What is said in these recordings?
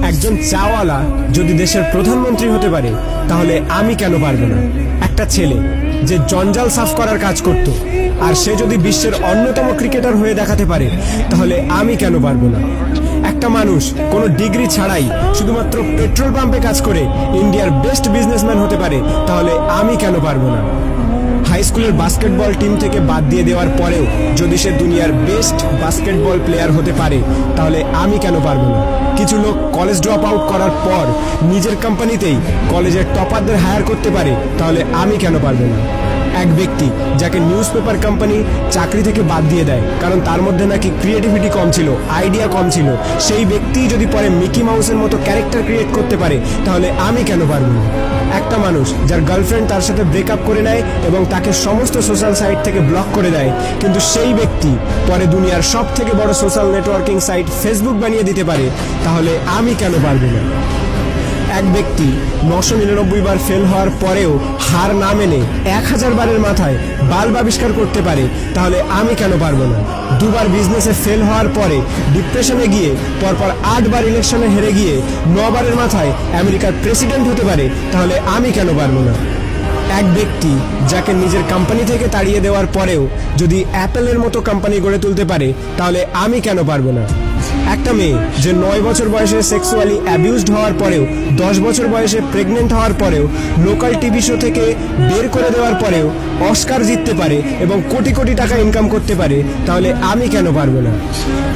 একজন চাওয়ালা যদি দেশের প্রধানমন্ত্রী হতে পারে, তাহলে আমি কেন পারব না? একটা ছেলে যে জঞ্জাল সাফ করার কাজ করত, আর সে যদি বিশ্বের অন্যতম ক্রিকেটার হয়ে দেখাতে পারে, তাহলে আমি কেন পারব না? একটা মানুষ কোনো ডিগ্রি ছাড়াই শুধুমাত্র পেট্রোল পাম্পে কাজ করে, ইন্ডিয়ার বেস্ট বিজনেসম্যান হতে পারে, তাহলে আমি কেন পারব না? হাই স্কুলের বাস্কেটবল টিম থেকে বাদ দিয়ে দেওয়ার পরেও যদি সে দুনিয়ার বেস্ট বাস্কেটবল প্লেয়ার হতে পারে, তাহলে আমি কেন পারব না? কিছু লোক কলেজ ড্রপ আউট করার পর নিজের কোম্পানিতেই কলেজের টপারদের হায়ার করতে পারে, তাহলে আমি কেন পারব না? এক ব্যক্তি যাকে নিউজ পেপার কোম্পানি চাকরি থেকে বাদ দিয়ে দেয়, কারণ তার মধ্যে নাকি ক্রিয়েটিভিটি কম ছিল আইডিয়া কম ছিল। সেই ব্যক্তি যদি পরে মিকি মাউসের মতো ক্যারেক্টার ক্রিয়েট করতে পারে, তাহলে আমি কেন পারব? একটা মানুষ যার গার্লফ্রেন্ড তার সাথে ব্রেকআপ করে নেয় এবং তাকে সমস্ত সোশ্যাল সাইট থেকে ব্লক করে দেয়, কিন্তু সেই ব্যক্তি পরে দুনিয়ার সব থেকে বড় সোশ্যাল নেটওয়ার্কিং সাইট ফেসবুক বানিয়ে দিতে পারে, তাহলে আমি কেন পারব না? এক ব্যক্তি নশো নিরানব্বই বার ফেল হওয়ার পরেও হার না মেনে এক হাজার বারের মাথায় বাল্ব আবিষ্কার করতে পারে, তাহলে আমি কেন পারব না? দুবার বিজনেসে ফেল হওয়ার পরে ডিপ্রেশনে গিয়ে, পরপর আটবার ইলেকশনে হেরে গিয়ে নবারের মাথায় আমেরিকার প্রেসিডেন্ট হতে পারে, তাহলে আমি কেন পারব না? এক ব্যক্তি যাকে নিজের কোম্পানি থেকে তাড়িয়ে দেওয়ার পরেও যদি অ্যাপেলের মতো কোম্পানি গড়ে তুলতে পারে, তাহলে আমি কেন পারব না? একটা মেয়ে যে নয় বছর বয়সে সেক্সুয়ালি অ্যাবিউজড হওয়ার পরেও, দশ বছর বয়সে প্রেগনেন্ট হওয়ার পরেও লোকাল টিভি শো থেকে বের করে দেওয়ার পরেও অস্কার জিততে পারে এবং কোটি কোটি টাকা ইনকাম করতে পারে, তাহলে আমি কেন পারব না?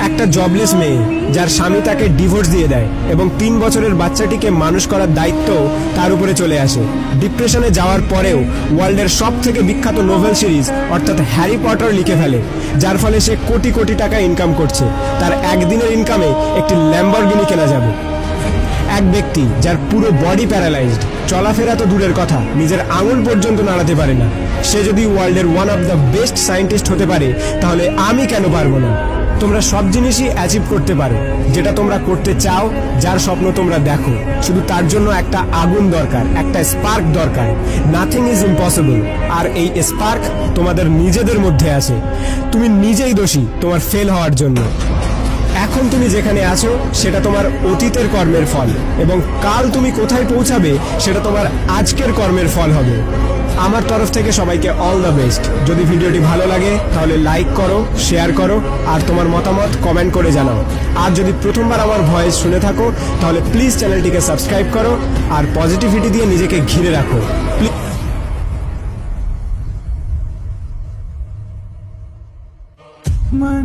একটা জবলেস মেয়ে, যার স্বামী তাকে ডিভোর্স দিয়ে দেয় এবং তিন বছরের বাচ্চাটিকে মানুষ করার দায়িত্ব তার উপরে চলে আসে। ডিপ্রেশনে যাওয়ার পরেও ওয়ার্ল্ডের সব থেকে বিখ্যাত নোভেল সিরিজ অর্থাৎ হ্যারি পটার লিখে ফেলে, যার ফলে সে কোটি কোটি টাকা ইনকাম করছে। তার একদিনের ইনকামে একটি ল্যাম্বরগিনি কেনা যাবে। এক ব্যক্তি যার পুরো বডি প্যারালাইজড চলাফেরা তো দূরের কথা, নিজের আঙুল পর্যন্ত নাড়াতে পারে না। সে যদি ওয়ার্ল্ডের one of the best scientist হতে পারে, তাহলে আমি কেন পারব না? তোমরা সব জিনিসই অ্যাচিভ করতে পারো। যেটা তোমরা করতে চাও, যার স্বপ্ন তোমরা দেখো। শুধু তার জন্য একটা আগুন দরকার, একটা স্পার্ক দরকার। নাথিং ইজ ইম্পসিবল আর এই স্পার্ক তোমাদের নিজেদের মধ্যে আছে। তুমি নিজেই দোষী, তোমার ফেল হওয়ার জন্য। এখন তুমি যেখানে আছো, সেটা তোমার অতীতের কর্মের ফল। এবং কাল তুমি কোথায় পৌঁছাবে, সেটা তোমার আজকের কর্মের ফল হবে। আমার তরফ থেকে সবাইকে অল দ্য বেস্ট যদি ভিডিওটি ভালো লাগে, তাহলে লাইক করো শেয়ার করো, আর তোমার মতামত কমেন্ট করে জানাও। আর যদি প্রথমবার আমার ভয়েস শুনে থাকো, তাহলে প্লিজ চ্যানেলটিকে সাবস্ক্রাইব করো, আর পজিটিভিটি দিয়ে নিজেকে ঘিরে রাখো। প্লিজ